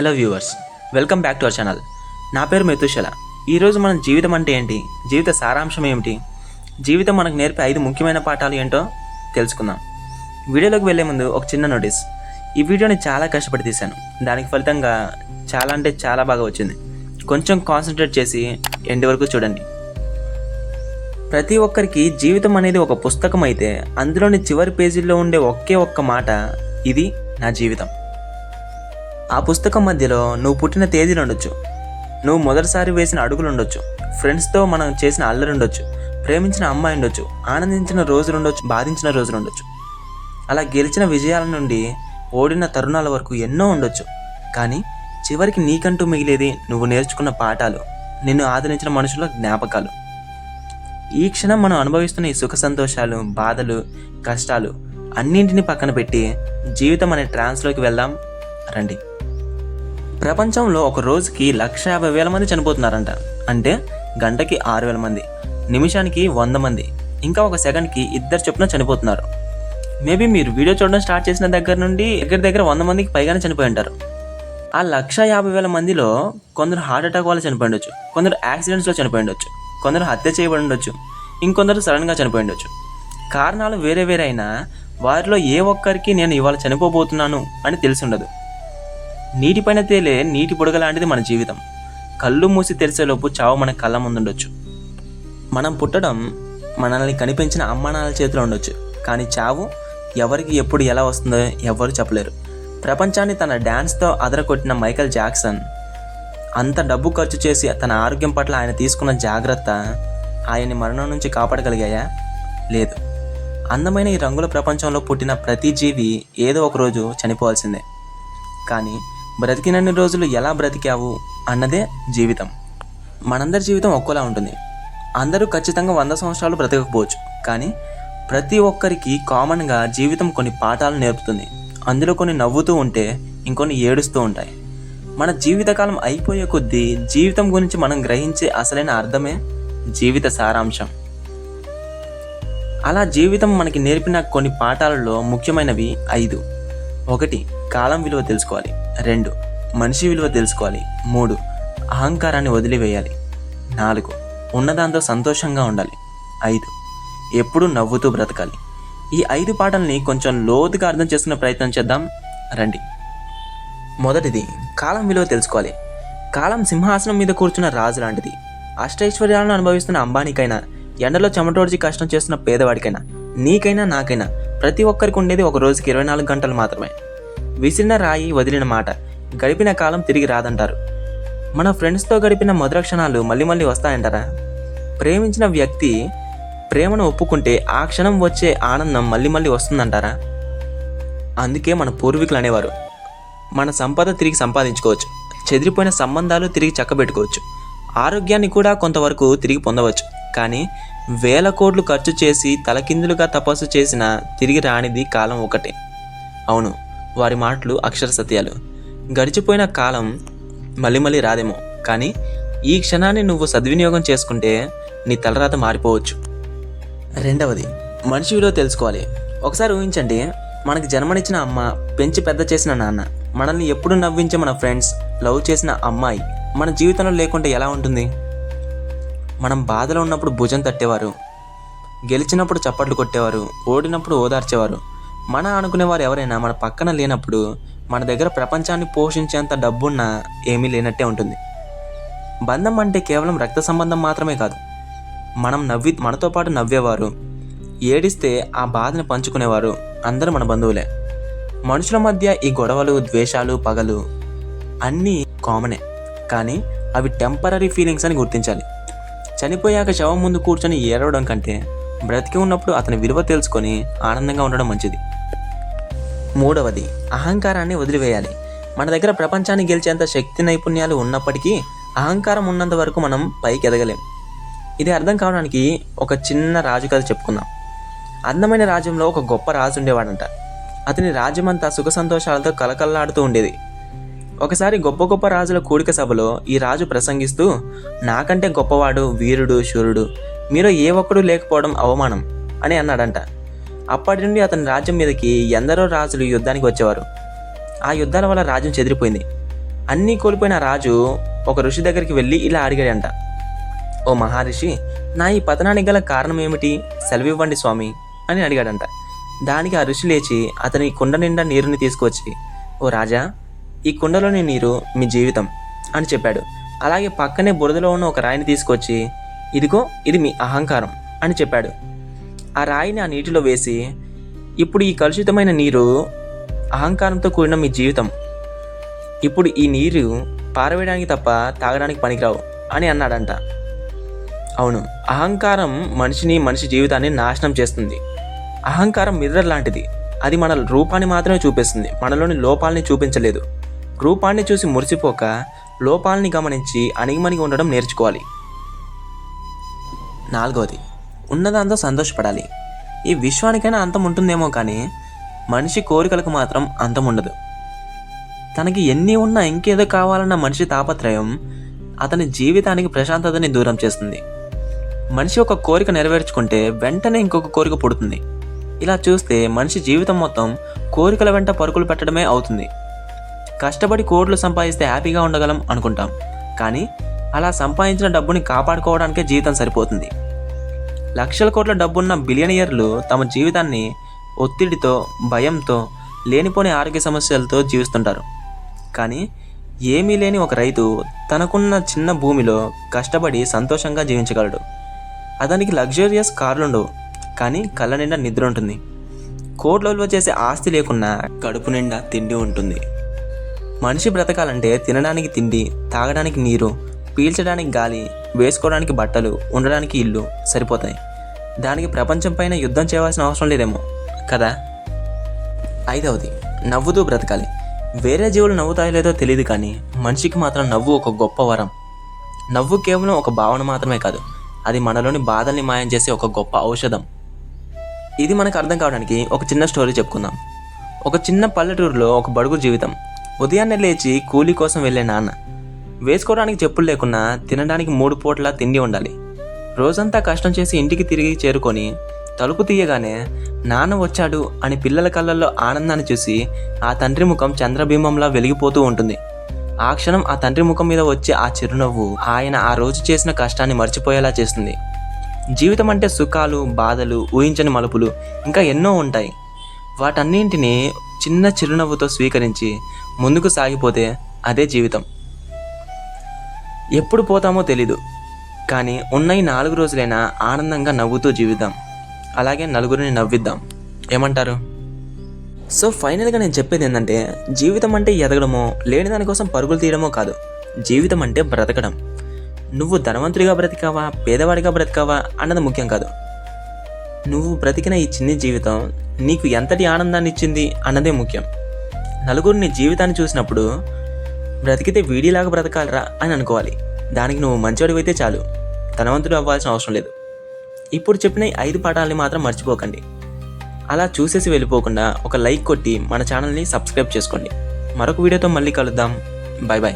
Hello viewers welcome back to our channel. నా పేరు మెతుషల ఈరోజు మన జీవితం అంటే ఏంటి? జీవిత సారాంశం ఏమిటి? జీవితం మనకు నేర్పే ఐదు ముఖ్యమైన పాఠాలు ఏంటో తెలుసుకుందాం. వీడియోలోకి వెళ్ళే ముందు ఒక చిన్న నోటీస్. ఈ వీడియోని చాలా కష్టపడి తీశాను. దానికి ఫలితంగా చాలా అంటే చాలా బాగా వచ్చింది. కొంచెం కాన్సన్ట్రేట్ చేసి ఎండ్ వరకు చూడండి. ప్రతి ఒక్కరికి జీవితం అనేది ఒక పుస్తకం అయితే అందులోని చివరి పేజీల్లో ఉండే ఒకే ఒక్క మాట ఇది నా జీవితం. ఆ పుస్తకం మధ్యలో నువ్వు పుట్టిన తేదీలు ఉండొచ్చు నువ్వు మొదటిసారి వేసిన అడుగులు ఉండొచ్చు ఫ్రెండ్స్తో మనం చేసిన అల్లరి ఉండొచ్చు ప్రేమించిన అమ్మాయి ఉండొచ్చు ఆనందించిన రోజులు ఉండొచ్చు బాధించిన రోజులు ఉండొచ్చు అలా గెలిచిన విజయాల నుండి ఓడిన తరుణాల వరకు ఎన్నో ఉండొచ్చు. కానీ చివరికి నీకంటూ మిగిలేది నువ్వు నేర్చుకున్న పాఠాలు నిన్ను ఆదరించిన మనుషుల జ్ఞాపకాలు. ఈ క్షణం మనం అనుభవిస్తున్న ఈ సుఖ సంతోషాలు బాధలు కష్టాలు అన్నింటినీ పక్కన పెట్టి జీవితం అనే ట్రాన్స్లోకి వెళ్దాం. రండి. ప్రపంచంలో ఒక రోజుకి లక్ష యాభై వేల మంది చనిపోతున్నారంట. అంటే గంటకి ఆరు వేల మంది నిమిషానికి వంద మంది ఇంకా ఒక సెకండ్కి ఇద్దరు చొప్పున చనిపోతున్నారు. మేబీ మీరు వీడియో చూడడం స్టార్ట్ చేసిన దగ్గర నుండి దగ్గర దగ్గర వంద మందికి పైగానే చనిపోయి ఉంటారు. ఆ లక్ష యాభై వేల మందిలో కొందరు హార్ట్ అటాక్ వల్ల చనిపోయి ఉండొచ్చు కొందరు యాక్సిడెంట్స్లో చనిపోయి ఉండొచ్చు కొందరు హత్య చేయబడి ఉండొచ్చు ఇంకొందరు సడన్గా చనిపోయి ఉండొచ్చు. కారణాలు వేరే వేరే అయినా వారిలో ఏ ఒక్కరికి నేను ఇవాళ చనిపోబోతున్నాను అని తెలిసి ఉండదు. నీటిపైన తేలే నీటి బుడగ లాంటిది మన జీవితం. కళ్ళు మూసి తెరిచేలోపు చావు మన కళ్ళ ముందుండొచ్చు. మనం పుట్టడం మనల్ని కనిపించిన అమ్మానాల చేతిలో ఉండొచ్చు. కానీ చావు ఎవరికి ఎప్పుడు ఎలా వస్తుందో ఎవరు చెప్పలేరు. ప్రపంచాన్ని తన డ్యాన్స్తో అదరకొట్టిన మైకేల్ జాక్సన్ అంత డబ్బు ఖర్చు చేసి తన ఆరోగ్యం పట్ల ఆయన తీసుకున్న జాగ్రత్త ఆయన్ని మరణం నుంచి కాపాడగలిగాయా? లేదు. అందమైన ఈ రంగుల ప్రపంచంలో పుట్టిన ప్రతి జీవి ఏదో ఒక రోజు చనిపోవాల్సిందే. కానీ బ్రతికినన్ని రోజులు ఎలా బ్రతికావు అన్నదే జీవితం. మనందరి జీవితం ఒక్కోలా ఉంటుంది. అందరూ ఖచ్చితంగా వంద సంవత్సరాలు బ్రతకకపోవచ్చు. కానీ ప్రతి ఒక్కరికి కామన్గా జీవితం కొన్ని పాఠాలు నేర్పుతుంది. అందులో కొన్ని నవ్వుతూ ఉంటే ఇంకొన్ని ఏడుస్తూ ఉంటాయి. మన జీవితకాలం అయిపోయే కొద్దీ జీవితం గురించి మనం గ్రహించే అసలైన అర్థమే జీవిత సారాంశం. అలా జీవితం మనకి నేర్పిన కొన్ని పాఠాలలో ముఖ్యమైనవి ఐదు. ఒకటి కాలం విలువ తెలుసుకోవాలి. రెండు మనిషి విలువ తెలుసుకోవాలి. మూడు అహంకారాన్ని వదిలివేయాలి. నాలుగు ఉన్నదాంతో సంతోషంగా ఉండాలి. ఐదు ఎప్పుడూ నవ్వుతూ బ్రతకాలి. ఈ ఐదు పాటల్ని కొంచెం లోతుగా అర్థం చేసుకునే ప్రయత్నం చేద్దాం. రండి. మొదటిది కాలం విలువ తెలుసుకోవాలి. కాలం సింహాసనం మీద కూర్చున్న రాజు లాంటిది. అష్టైశ్వర్యాలను అనుభవిస్తున్న అంబానీకైనా ఎండలో చెమటోడ్చి కష్టం చేస్తున్న పేదవాడికైనా నీకైనా నాకైనా ప్రతి ఒక్కరికి ఉండేది ఒక రోజుకి ఇరవై నాలుగు గంటలు మాత్రమే. విసిరిన రాయి వదిలిన మాట. గడిపిన కాలం తిరిగి రాదంటారు. మన ఫ్రెండ్స్తో గడిపిన మధుర క్షణాలు మళ్ళీ మళ్ళీ వస్తాయంటారా? ప్రేమించిన వ్యక్తి ప్రేమను ఒప్పుకుంటే ఆ క్షణం వచ్చే ఆనందం మళ్ళీ మళ్ళీ వస్తుందంటారా? అందుకే మన పూర్వీకులు అనేవారు మన సంపద తిరిగి సంపాదించుకోవచ్చు చెదిరిపోయిన సంబంధాలు తిరిగి చక్కబెట్టుకోవచ్చు ఆరోగ్యాన్ని కూడా కొంతవరకు తిరిగి పొందవచ్చు కానీ వేల కోట్లు ఖర్చు చేసి తలకిందులుగా తపస్సు చేసిన తిరిగి రానిది కాలం ఒకటే. అవును వారి మాటలు అక్షర సత్యాలు. గడిచిపోయిన కాలం మళ్ళీ మళ్ళీ రాదేమో. కానీ ఈ క్షణాన్ని నువ్వు సద్వినియోగం చేసుకుంటే నీ తలరాత మారిపోవచ్చు. రెండవది మనిషి విలువ తెలుసుకోవాలి. ఒకసారి ఊహించండి మనకి జన్మనిచ్చిన అమ్మ పెంచి పెద్ద చేసిన నాన్న మనల్ని ఎప్పుడు నవ్వించే మన ఫ్రెండ్స్ లవ్ చేసిన అమ్మాయి మన జీవితంలో లేకుంటే ఎలా ఉంటుంది? మనం బాధలో ఉన్నప్పుడు భుజం తట్టేవారు గెలిచినప్పుడు చప్పట్లు కొట్టేవారు ఓడినప్పుడు ఓదార్చేవారు మన అనుకునేవారు ఎవరైనా మన పక్కన లేనప్పుడు మన దగ్గర ప్రపంచాన్ని పోషించేంత డబ్బున్నా ఏమీ లేనట్టే ఉంటుంది. బంధం అంటే కేవలం రక్త సంబంధం మాత్రమే కాదు. మనం నవ్వి మనతో పాటు నవ్వేవారు ఏడిస్తే ఆ బాధను పంచుకునేవారు అందరూ మన బంధువులే. మనుషుల మధ్య ఈ గొడవలు ద్వేషాలు పగలు అన్నీ కామనే. కానీ అవి టెంపరీ ఫీలింగ్స్ అని గుర్తించాలి. చనిపోయాక శవం ముందు కూర్చొని ఏడవడం కంటే బ్రతికి ఉన్నప్పుడు అతని విలువ తెలుసుకొని ఆనందంగా ఉండడం మంచిది. మూడవది అహంకారాన్ని వదిలివేయాలి. మన దగ్గర ప్రపంచాన్ని గెలిచేంత శక్తి నైపుణ్యాలు ఉన్నప్పటికీ అహంకారం ఉన్నంత వరకు మనం పైకి ఎదగలేం ఇది అర్థం కావడానికి ఒక చిన్న రాజు కథ చెప్పుకుందాం. అందమైన రాజ్యంలో ఒక గొప్ప రాజు ఉండేవాడంట. అతని రాజ్యమంతా సుఖ సంతోషాలతో కలకల్లాడుతూ ఉండేది. ఒకసారి గొప్ప గొప్ప రాజుల కూడిక సభలో ఈ రాజు ప్రసంగిస్తూ నాకంటే గొప్పవాడు వీరుడు శూరుడు మీరు ఏ ఒక్కడు లేకపోవడం అవమానం అని అన్నాడంట. అప్పటి నుండి అతని రాజ్యం మీదకి ఎందరో రాజులు యుద్ధానికి వచ్చేవారు. ఆ యుద్ధాల వల్ల రాజ్యం చెదిరిపోయింది. అన్నీ కోల్పోయిన రాజు ఒక ఋషి దగ్గరికి వెళ్ళి ఇలా అడిగాడంట. ఓ మహర్షి నా ఈ పతనానికి గల కారణం ఏమిటి? సెలవివ్వండి స్వామి అని అడిగాడంట. దానికి ఆ ఋషి లేచి అతని కుండ నిండా నీరుని తీసుకొచ్చి ఓ రాజా ఈ కుండలోని నీరు మీ జీవితం అని చెప్పాడు. అలాగే పక్కనే బురదలో ఉన్న ఒక రాయిని తీసుకొచ్చి ఇదిగో ఇది మీ అహంకారం అని చెప్పాడు. ఆ రాయిని ఆ నీటిలో వేసి ఇప్పుడు ఈ కలుషితమైన నీరు అహంకారంతో కూడిన మీ జీవితం. ఇప్పుడు ఈ నీరు పారవేయడానికి తప్ప తాగడానికి పనికిరావు అని అన్నాడంట. అవును అహంకారం మనిషిని మనిషి జీవితాన్ని నాశనం చేస్తుంది. అహంకారం మిర్రర్ లాంటిది. అది మన రూపాన్ని మాత్రమే చూపిస్తుంది. మనలోని లోపాలని చూపించలేదు. రూపాన్ని చూసి మురిసిపోక లోపాలని గమనించి అణిగిమణిగి ఉండడం నేర్చుకోవాలి. నాలుగవది. ఉన్నదాంతో సంతోషపడాలి. ఈ విశ్వానికైనా అంతం ఉంటుందేమో కానీ మనిషి కోరికలకు మాత్రం అంతం ఉండదు. తనకి ఎన్ని ఉన్నా ఇంకేదో కావాలన్న మనిషి తాపత్రయం అతని జీవితానికి ప్రశాంతతని దూరం చేస్తుంది. మనిషి ఒక కోరిక నెరవేర్చుకుంటే వెంటనే ఇంకొక కోరిక పుడుతుంది. ఇలా చూస్తే మనిషి జీవితం మొత్తం కోరికల వెంట పరుగులు పెట్టడమే అవుతుంది. కష్టపడి కోట్లు సంపాదిస్తే హ్యాపీగా ఉండగలం అనుకుంటాం. కానీ అలా సంపాదించిన డబ్బుని కాపాడుకోవడానికే జీవితం సరిపోతుంది. లక్షల కోట్ల డబ్బున్న బిలియనియర్లు తమ జీవితాన్ని ఒత్తిడితో భయంతో లేనిపోని ఆరోగ్య సమస్యలతో జీవిస్తుంటారు. కానీ ఏమీ లేని ఒక రైతు తనకున్న చిన్న భూమిలో కష్టపడి సంతోషంగా జీవించగలడు. అతనికి లగ్జూరియస్ కార్లుండవు కానీ కళ్ళ నిండా నిద్ర ఉంటుంది. కోట్ల విలువ చేసే ఆస్తి లేకున్నా కడుపు నిండా తిండి ఉంటుంది. మనిషి బ్రతకాలంటే తినడానికి తిండి తాగడానికి నీరు పీల్చడానికి గాలి వేసుకోవడానికి బట్టలు ఉండడానికి ఇల్లు సరిపోతాయి. దానికి ప్రపంచం పైన యుద్ధం చేయవలసిన అవసరం లేదేమో కదా? ఐదవది నవ్వుతూ బ్రతకాలి. వేరే జీవులు నవ్వుతాయో లేదో తెలియదు కానీ మనిషికి మాత్రం నవ్వు ఒక గొప్ప వరం. నవ్వు కేవలం ఒక భావన మాత్రమే కాదు అది మనలోని బాధల్ని మాయం చేసే ఒక గొప్ప ఔషధం. ఇది మనకు అర్థం కావడానికి ఒక చిన్న స్టోరీ చెప్పుకుందాం. ఒక చిన్న పల్లెటూరులో ఒక బడుగు జీవితం. ఉదయాన్నే లేచి కూలీ కోసం వెళ్ళే నాన్న. వేసుకోవడానికి చెప్పులు లేకున్నా తినడానికి మూడు పూట్ల తిండి ఉండాలి. రోజంతా కష్టం చేసి ఇంటికి తిరిగి చేరుకొని తలుపు తీయగానే నాన్న వచ్చాడు అని పిల్లల కళ్ళల్లో ఆనందాన్ని చూసి ఆ తండ్రి ముఖం చంద్రబింబంలా వెలిగిపోతూ ఉంటుంది. ఆ క్షణం ఆ తండ్రి ముఖం మీద వచ్చే ఆ చిరునవ్వు ఆయన ఆ రోజు చేసిన కష్టాన్ని మర్చిపోయేలా చేస్తుంది. జీవితం అంటే సుఖాలు బాధలు ఊహించని మలుపులు ఇంకా ఎన్నో ఉంటాయి. వాటన్నింటినీ చిన్న చిరునవ్వుతో స్వీకరించి ముందుకు సాగిపోతే అదే జీవితం. ఎప్పుడు పోతామో తెలీదు. కానీ ఉన్న ఈ నాలుగు రోజులైనా ఆనందంగా నవ్వుతూ జీవిద్దాం. అలాగే నలుగురిని నవ్విద్దాం. ఏమంటారు? సో ఫైనల్గా నేను చెప్పేది ఏంటంటే జీవితం అంటే ఎదగడమో లేని దానికోసం పరుగులు తీయడమో కాదు. జీవితం అంటే బ్రతకడం. నువ్వు ధనవంతుడిగా బ్రతికావా పేదవాడిగా బ్రతికావా అన్నది ముఖ్యం కాదు. నువ్వు బ్రతికిన ఈ చిన్ని జీవితం నీకు ఎంతటి ఆనందాన్ని ఇచ్చింది అన్నదే ముఖ్యం. నలుగురిని జీవితాన్ని చూసినప్పుడు బ్రతికితే వీడిలాగా బ్రతకాలరా అని అనుకోవాలి. దానికి నువ్వు మంచివాడివైతే చాలు. ధనవంతుడు అవ్వాల్సిన అవసరం లేదు. ఇప్పుడు చెప్పిన ఐదు పాఠాలని మాత్రం మర్చిపోకండి. అలా చూసేసి వెళ్ళిపోకుండా ఒక లైక్ కొట్టి మన ఛానల్ని సబ్స్క్రైబ్ చేసుకోండి. మరొక వీడియోతో మళ్ళీ కలుద్దాం. Bye bye